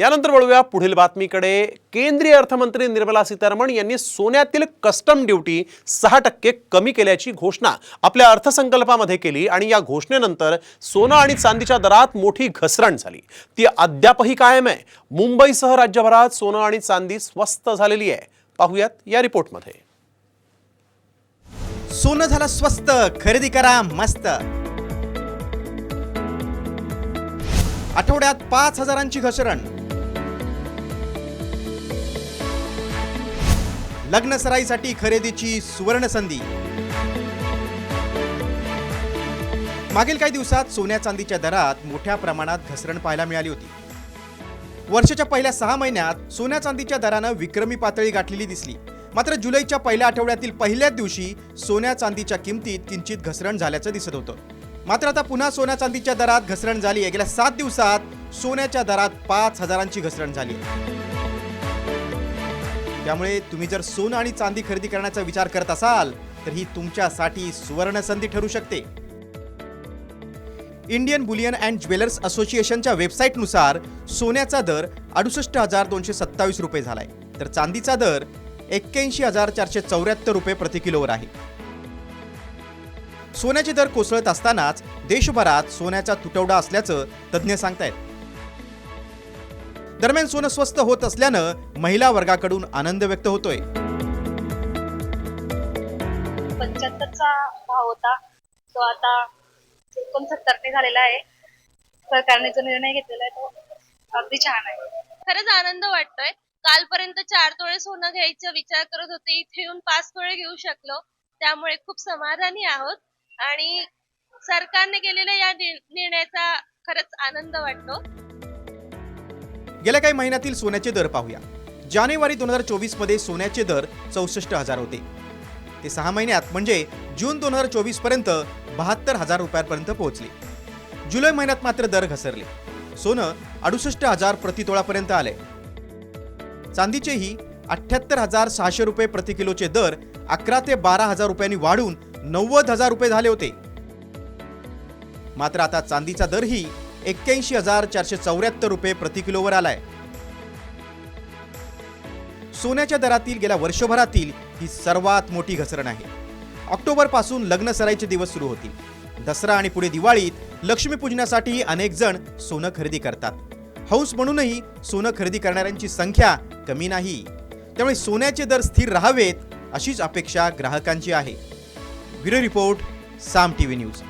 यानंतर वळूया पुढील बातमीकडे. केंद्रीय अर्थमंत्री निर्मला सीतारमण यांनी सोन्यातील कस्टम ड्युटी सहा टक्के कमी केल्याची घोषणा आपल्या अर्थसंकल्पामध्ये केली आणि या घोषणेनंतर सोनं आणि चांदीच्या दरात मोठी घसरण झाली. ती अद्यापही कायम आहे. मुंबईसह राज्यभरात सोनं आणि चांदी स्वस्त झालेली आहे. पाहूयात या रिपोर्टमध्ये. सोनं झालं स्वस्त खरेदी करा मस्त. आठवड्यात पाच हजारांची घसरण. लग्नसराईसाठी खरेदीची सुवर्ण संधी. मागील काही दिवसात सोन्या चांदीच्या दरात मोठ्या प्रमाणात घसरण पाहायला मिळाली होती. वर्षाच्या पहिल्या सहा महिन्यात सोन्या चांदीच्या दरानं विक्रमी पातळी गाठलेली दिसली. मात्र जुलैच्या पहिल्या आठवड्यातील पहिल्याच दिवशी सोन्या चांदीच्या किमतीत किंचित घसरण झाल्याचं दिसत होतं. मात्र आता पुन्हा सोन्या चांदीच्या दरात घसरण झाली. आहे गेल्या सात दिवसात सोन्याच्या दरात पाच हजारांची घसरण झाली आहे. त्यामुळे तुम्ही जर सोनं आणि चांदी खरेदी करण्याचा विचार करत असाल तर ही तुमच्यासाठी सुवर्ण संधी ठरू शकते. इंडियन बुलियन अँड ज्वेलर्स असोसिएशनच्या वेबसाईटनुसार सोन्याचा दर अडुसष्ट हजार दोनशे सत्तावीस रुपये झालाय. तर चांदीचा दर एक्क्याऐंशी हजार चारशे चौऱ्याहत्तर रुपये प्रति किलोवर आहे. सोन्याचे दर कोसळत असतानाच देशभरात सोन्याचा तुटवडा असल्याचं तज्ज्ञ सांगतायत. दरम्यान सोनं स्वस्त होत असल्यानं महिला वर्गाकडून आनंद व्यक्त होतोय. पंच्याहत्तरचा भाव होता. तो आता एकोणसत्तरने झालेला आहे. सरकारने जो निर्णय घेतलेला आहे तो अगदी छान आहे. खरंच आनंद वाटतोय. कालपर्यंत चार तोळे सोनं घ्यायचा विचार करत होते. इथे येऊन पाच तोळे घेऊ शकलो. त्यामुळे खूप समाधानी आहोत. आणि सरकारने केलेल्या या निर्- निर्णयाचा खरंच आनंद वाटतो. गेल्या काही महिन्यातील सोन्याचे दर पाहूया. जानेवारी दोन हजार चोवीसमध्ये सोन्याचे दर चौसष्ट हजार होते. ते सहा महिन्यात म्हणजे जून दोन हजार चोवीसपर्यंत बहात्तर हजार रुपयांपर्यंत पोहोचले. जुलै महिन्यात मात्र दर घसरले. सोनं अडुसष्ट हजार प्रतितोळापर्यंत आले चांदीचेही अठ्ठ्याहत्तर हजार सहाशे रुपये प्रति किलोचे दर अकरा ते बारा हजार रुपयांनी वाढून नव्वद हजार रुपये झाले होते. मात्र आता चांदीचा दरही एक्क्याऐंशी हजार चारशे चौऱ्याहत्तर रुपये प्रति किलोवर आलाय. सोन्याच्या दरातील गेल्या वर्षभरातील ही सर्वात मोठी घसरण आहे. ऑक्टोबरपासून लग्न सराईचे दिवस सुरू होतील. दसरा आणि पुढे दिवाळीत लक्ष्मीपूजनासाठीही अनेक जण सोनं खरेदी करतात. हौस म्हणूनही सोनं खरेदी करणाऱ्यांची संख्या कमी नाही. त्यामुळे सोन्याचे दर स्थिर राहावेत अशीच अपेक्षा ग्राहकांची आहे. Bureau report Saam TV news.